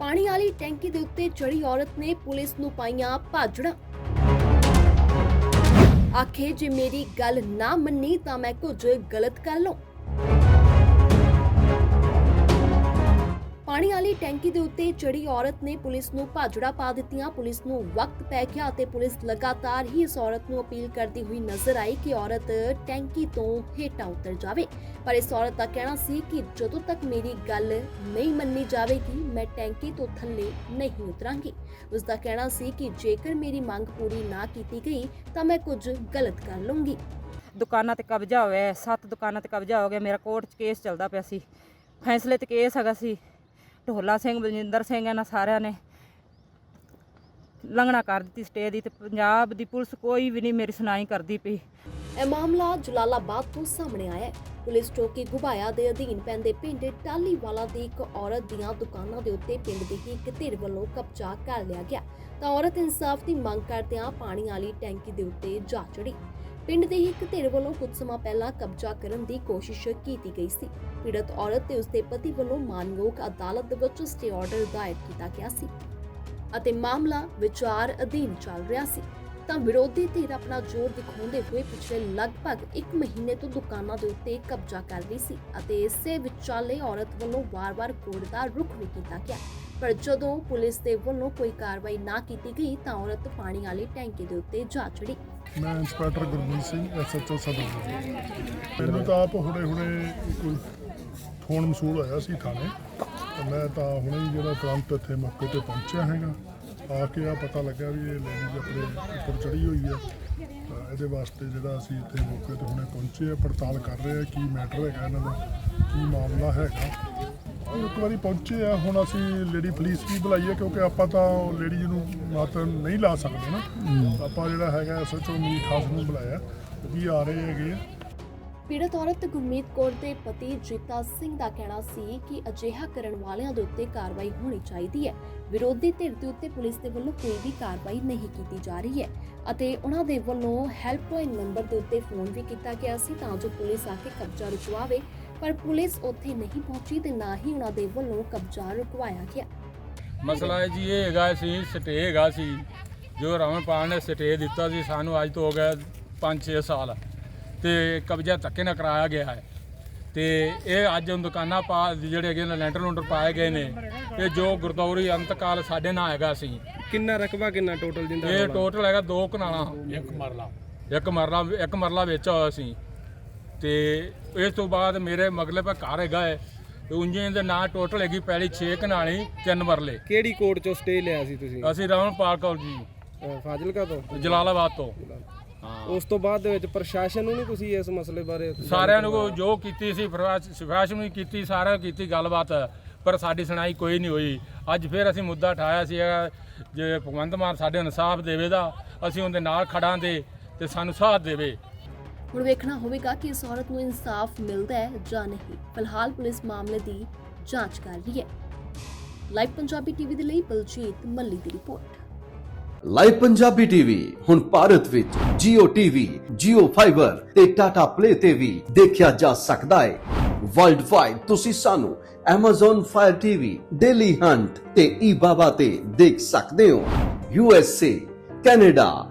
ਪਾਣੀ ਵਾਲੀ ਟੈਂਕੀ ਦੇ ਉੱਤੇ ਚੜੀ ਔਰਤ ਨੇ ਪੁਲਿਸ ਨੂੰ ਪਾਈਆਂ ਭਾਜੜਾਂ। ਆਖੇ, ਜੇ ਮੇਰੀ ਗੱਲ ਨਾ ਮੰਨੀ ਤਾਂ ਮੈਂ ਕੁਝ ਗਲਤ ਕਰ ਲਵਾਂ ਪਾਣੀ ਵਾਲੀ ਟੈਂਕੀ ਦੇ ਉੱਤੇ ਚੜੀ ਔਰਤ ਨੇ ਪੁਲਿਸ ਨੂੰ ਭਾਜੜਾ ਪਾ ਦਿੱਤੀਆਂ। ਪੁਲਿਸ ਨੂੰ ਵਕਤ ਪੈ ਗਿਆ ਅਤੇ ਪੁਲਿਸ ਲਗਾਤਾਰ ਹੀ ਇਸ ਔਰਤ ਨੂੰ ਅਪੀਲ ਕਰਦੀ ਹੋਈ ਨਜ਼ਰ ਆਈ ਕਿ ਔਰਤ ਟੈਂਕੀ ਤੋਂ ਹੇਠਾਂ ਉਤਰ ਜਾਵੇ। ਪਰ ਇਸ ਔਰਤ ਦਾ ਕਹਿਣਾ ਸੀ ਕਿ ਜਦੋਂ ਤੱਕ ਮੇਰੀ ਗੱਲ ਨਹੀਂ ਮੰਨੀ ਜਾਵੇਗੀ, ਮੈਂ ਟੈਂਕੀ ਤੋਂ ਥੱਲੇ ਨਹੀਂ ਉਤਰਾਂਗੀ। ਉਸ ਦਾ ਕਹਿਣਾ ਸੀ ਕਿ ਜੇਕਰ ਮੇਰੀ ਮੰਗ ਪੂਰੀ ਨਾ ਕੀਤੀ ਗਈ, ਤਾਂ ਮੈਂ ਕੁਝ ਗਲਤ ਕਰ ਲਵਾਂਗੀ ਦੁਕਾਨਾਂ ਤੇ ਕਬਜ਼ਾ ਹੋਇਆ, ਸੱਤ ਦੁਕਾਨਾਂ ਤੇ ਕਬਜ਼ਾ ਹੋ ਗਿਆ। ਮੇਰਾ ਕੋਰਟ 'ਚ ਕੇਸ ਚੱਲਦਾ ਪਿਆ ਸੀ। ਫੈਸਲੇ ਤੇ ਕੇਸ ਹੈਗਾ ਸੀ। ਢੋਲਾ ਸਿੰਘ, ਬਲਜਿੰਦਰ ਸਿੰਘ ਇਹਨਾਂ ਸਾਰਿਆਂ ਨੇ ਲੰਘਣਾ ਕਰ ਦਿੱਤੀ ਸਟੇ ਦੀ ਤੇ ਪੰਜਾਬ ਦੀ ਪੁਲਿਸ ਕੋਈ ਵੀ ਨਹੀਂ ਮੇਰੀ ਸੁਣਾਈ ਕਰਦੀ ਪਈ। ਇਹ ਮਾਮਲਾ ਜਲਾਲਾਬਾਦ ਤੋਂ ਸਾਹਮਣੇ ਆਇਆ ਹੈ। ਪੁਲਿਸ ਚੌਕੀ ਗੁਬਾਇਆ ਦੇ ਅਧੀਨ ਪੈਂਦੇ ਪਿੰਡ ਟਾਲੀਵਾਲਾ ਦੀ ਇੱਕ ਔਰਤ ਦੀਆਂ ਦੁਕਾਨਾਂ ਦੇ ਉੱਤੇ ਪਿੰਡ ਦੀ ਹੀ ਇੱਕ ਧਿਰ ਵੱਲੋਂ ਕਬਜ਼ਾ ਕਰ ਲਿਆ ਗਿਆ। ਤਾਂ ਔਰਤ ਇਨਸਾਫ ਦੀ ਮੰਗ ਕਰਦਿਆਂ ਪਾਣੀ ਵਾਲੀ ਟੈਂਕੀ ਦੇ ਉੱਤੇ ਜਾ ਚੜੀ ਪਿੰਡ ਦੇ ਹੀ ਇੱਕ ਧਿਰ ਵੱਲੋਂ ਕੁਝ ਸਮਾਂ ਪਹਿਲਾਂ ਕਬਜ਼ਾ ਕਰਨ ਦੀ ਕੋਸ਼ਿਸ਼ ਕੀਤੀ ਗਈ ਸੀ। ਪੀੜਤ ਔਰਤ ਤੇ ਉਸਦੇ ਪਤੀ ਵੱਲੋਂ ਮਾਨਯੋਗ ਅਦਾਲਤ ਦੇ ਵਿੱਚ ਸਟੇ ਆਰਡਰ ਦਾਇਰ ਕੀਤਾ ਗਿਆ ਸੀ ਅਤੇ ਮਾਮਲਾ ਵਿਚਾਰ ਅਧੀਨ ਚੱਲ ਰਿਹਾ ਸੀ। ਤਾਂ ਵਿਰੋਧੀ ਧਿਰ ਆਪਣਾ ਜ਼ੋਰ ਦਿਖਾਉਂਦੇ ਹੋਏ ਪਿਛਲੇ ਲਗਭਗ 1 ਮਹੀਨੇ ਤੋਂ ਦੁਕਾਨਾਂ ਦੇ ਉੱਤੇ ਕਬਜ਼ਾ ਕਰ ਰਹੀ ਸੀ ਅਤੇ ਇਸੇ ਵਿਚਾਲੇ ਔਰਤ ਵੱਲੋਂ ਵਾਰ-ਵਾਰ ਕੋਰਟ ਦਾ ਰੁਖ ਵੀ ਕੀਤਾ ਗਿਆ। ਪਰ ਜਦੋਂ ਪੁਲਿਸ ਦੇ ਵੱਲੋਂ ਕੋਈ ਕਾਰਵਾਈ ਨਾ ਕੀਤੀ ਗਈ ਤਾਂ ਔਰਤ ਪਾਣੀ ਵਾਲੀ ਟੈਂਕੀ ਦੇ ਉੱਤੇ ਜਾ ਚੜੀ। ਮੈਂ ਇੰਸਪੈਕਟਰ ਗੁਰਮੀਤ ਸਿੰਘ ਐਸਐਚਓ ਸਦਰ ਮੈਨੂੰ ਤਾਂ ਆਪ ਹੁਣੇ ਹੁਣੇ ਕੋਈ ਫੋਨ ਮਸੂਲ ਹੋਇਆ ਸੀ ਥਾਣੇ। ਤੇ ਮੈਂ ਤਾਂ ਹੁਣੇ ਹੀ ਜਿਹੜਾ ਤੁਰੰਤ ਇੱਥੇ ਮੌਕੇ ਤੇ ਪਹੁੰਚਿਆ ਹੈਗਾ। ਆ ਕੇ ਆ ਪਤਾ ਲੱਗਾ ਵੀ ਇਹ ਲੇਡੀ ਆਪਣੇ ਉੱਪਰ ਚੜੀ ਹੋਈ ਹੈ। ਤਾਂ ਇਹਦੇ ਵਾਸਤੇ ਜਿਹੜਾ ਅਸੀਂ ਇੱਥੇ ਮੌਕੇ ਤੇ ਹੁਣੇ ਪਹੁੰਚੇ ਆ, ਪੜਤਾਲ ਕਰ ਰਹੇ ਆ, ਕੀ ਮੈਟਰ ਹੈਗਾ ਇਹਨਾਂ ਦਾ, ਕੀ ਮਾਮਲਾ ਹੈਗਾ। ਇੱਕ ਵਾਰੀ ਪਹੁੰਚੇ ਆ ਹੁਣ ਅਸੀਂ ਲੇਡੀ ਪੁਲਿਸ ਵੀ ਬੁਲਾਈ ਹੈ ਕਿਉਂਕਿ ਆਪਾਂ ਤਾਂ ਲੇਡੀ ਨੂੰ ਮਾਤ ਨਹੀਂ ਲਾ ਸਕਦੇ ਨਾ। ਆਪਾਂ ਜਿਹੜਾ ਹੈਗਾ ਐਸਐਚਓ ਮੀਰ ਖਾਸ ਨੂੰ ਬੁਲਾਇਆ ਉਹ ਵੀ ਆ ਰਹੇ ਹੈਗੇ ਆ। ਪੀੜਤ ਔਰਤ ਗੁਰਮੀਤ ਕੌਰ ਦੇ ਪਤੀ ਜੀਤਾ ਸਿੰਘ ਦਾ ਕਹਿਣਾ ਸੀ ਕਿ ਅਜਿਹਾ ਕਰਨ ਵਾਲਿਆਂ ਦੇ ਉੱਤੇ ਕਾਰਵਾਈ ਹੋਣੀ ਚਾਹੀਦੀ ਹੈ। ਵਿਰੋਧੀ ਧਿਰ ਦੇ ਉੱਤੇ ਪੁਲਿਸ ਦੇ ਵੱਲੋਂ ਕੋਈ ਵੀ ਕਾਰਵਾਈ ਨਹੀਂ ਕੀਤੀ ਜਾ ਰਹੀ ਹੈ ਅਤੇ ਉਹਨਾਂ ਦੇ ਵੱਲੋਂ ਹੈਲਪਲਾਈਨ ਨੰਬਰ ਦੇ ਉੱਤੇ ਫੋਨ ਵੀ ਕੀਤਾ ਗਿਆ ਸੀ ਤਾਂ ਜੋ ਪੁਲਿਸ ਆ ਕੇ ਕਬਜ਼ਾ ਰੁਕਵਾਵੇ। ਪਰ ਪੁਲਿਸ ਉੱਥੇ ਨਹੀਂ ਪਹੁੰਚੀ ਤੇ ਨਾ ਹੀ ਉਹਨਾਂ ਦੇ ਵੱਲੋਂ ਕਬਜ਼ਾ ਰੁਕਵਾਇਆ ਗਿਆ। ਮਸਲਾ ਹੈ ਜੀ ਇਹ ਹੈਗਾ ਸੀ ਸਟੇ ਹੈਗਾ ਸੀ। ਜੋ ਰਮਨਪਾਲ ਨੇ ਸਟੇ ਦਿੱਤਾ ਸੀ ਸਾਨੂੰ ਅੱਜ ਤੋਂ ਹੋ ਗਿਆ 5-6 ਸਾਲ। ਤੇ ਕਬਜ਼ਾ ਧੱਕੇ ਨਾਲ ਕਰਾਇਆ ਗਿਆ ਹੈ। ਤੇ ਇਹ ਅੱਜ ਹੁਣ ਦੁਕਾਨਾਂ ਪਾ ਜਿਹੜੇ ਹੈਗੇ ਨੇ ਲੈਂਟਰ ਲੂੰਟਰ ਪਾਏ ਗਏ ਨੇ। ਇਹ ਜੋ ਗੁਰਦੌਰੀ ਅੰਤਕਾਲ ਸਾਡੇ ਨਾਲ ਹੈਗਾ ਸੀ। ਕਿੰਨਾ ਰਕਬਾ ਕਿੰਨਾ ਟੋਟਲ ਜਿੰਦਾ ਇਹ ਟੋਟਲ ਹੈਗਾ ਦੋ ਕਨਾਲਾਂ। ਇੱਕ ਮਰਲਾ। ਇੱਕ ਮਰਲਾ ਇੱਕ ਮਰਲਾ ਵੇਚਿਆ ਹੋਇਆ ਸੀ। ਤੇ ਇਸ ਤੋਂ ਬਾਅਦ ਮੇਰੇ ਮਗਲੇ ਪਾ ਘਰ ਹੈਗਾ ਹੈ ਉਂਝੇ ਦੇ ਨਾਂ ਟੋਟਲ ਹੈਗੀ ਪਹਿਲੀ 6 ਕਨਾਲੀ ਤਿੰਨ ਮਰਲੇ। ਕਿਹੜੀ ਕੋਰਟ ਚੋਂ ਸਟੇ ਲਿਆ ਸੀ ਤੁਸੀਂ? ਅਸੀਂ ਰਮਨਪਾਲ ਕੌਰ ਜੀ। ਅਹ ਫਾਜ਼ਿਲਕਾ ਤੋਂ? ਜਲਾਲਾਬਾਦ ਤੋਂ। ਹਾਂ। ਉਸ ਤੋਂ ਬਾਅਦ ਦੇ ਵਿੱਚ ਪ੍ਰਸ਼ਾਸਨ ਨੂੰ ਨਹੀਂ ਤੁਸੀਂ ਇਸ ਮਸਲੇ ਬਾਰੇ ਸਾਰਿਆਂ ਨੂੰ ਜੋ ਕੀਤੀ ਸੀ ਫਰਵਾਸ਼- ਸਿਫਾਰਿਸ਼ ਵੀ ਕੀਤੀ ਸਾਰਿਆਂ ਨੂੰ ਕੀਤੀ ਗੱਲਬਾਤ ਪਰ ਸਾਡੀ ਸੁਣਾਈ ਕੋਈ ਨਹੀਂ ਹੋਈ। ਅੱਜ ਫਿਰ ਅਸੀਂ ਮੁੱਦਾ ਉਠਾਇਆ ਸੀ ਜੇ ਭਗਵੰਤ ਮਾਨ ਸਾਡੇ ਇਨਸਾਫ ਦੇਵੇਗਾ ਅਸੀਂ ਉਹਦੇ ਨਾਲ ਖੜਾਂਗੇ ਤੇ ਸਾਨੂੰ ਸਾਥ ਦੇਵੇ। ਹੁਣ ਵੇਖਣਾ ਹੋਵੇਗਾ ਕਿ ਇਸ ਔਰਤ ਨੂੰ ਇਨਸਾਫ ਮਿਲਦਾ ਹੈ ਜਾਂ ਨਹੀਂ। ਫਿਲਹਾਲ ਪੁਲਿਸ ਮਾਮਲੇ ਦੀ ਜਾਂਚ ਕਰ ਰਹੀ ਹੈ। ਲਾਈਵ ਪੰਜਾਬੀ ਟੀਵੀ ਦੇ ਲਈ ਬਲਜੀਤ ਮੱਲੀ ਦੀ ਰਿਪੋਰਟ। ਲਾਈਵ ਪੰਜਾਬੀ ਟੀਵੀ ਹੁਣ ਭਾਰਤ ਵਿੱਚ Jio TV, Jio Fiber ਤੇ Tata Play ਤੇ ਵੀ ਦੇਖਿਆ ਜਾ ਸਕਦਾ ਹੈ। ਵਰਲਡ ਵਾਈਡ ਤੁਸੀਂ ਸਾਨੂੰ Amazon Fire TV, Daily Hunt ਤੇ eBaba ਤੇ ਦੇਖ ਸਕਦੇ ਹੋ। USA, Canada,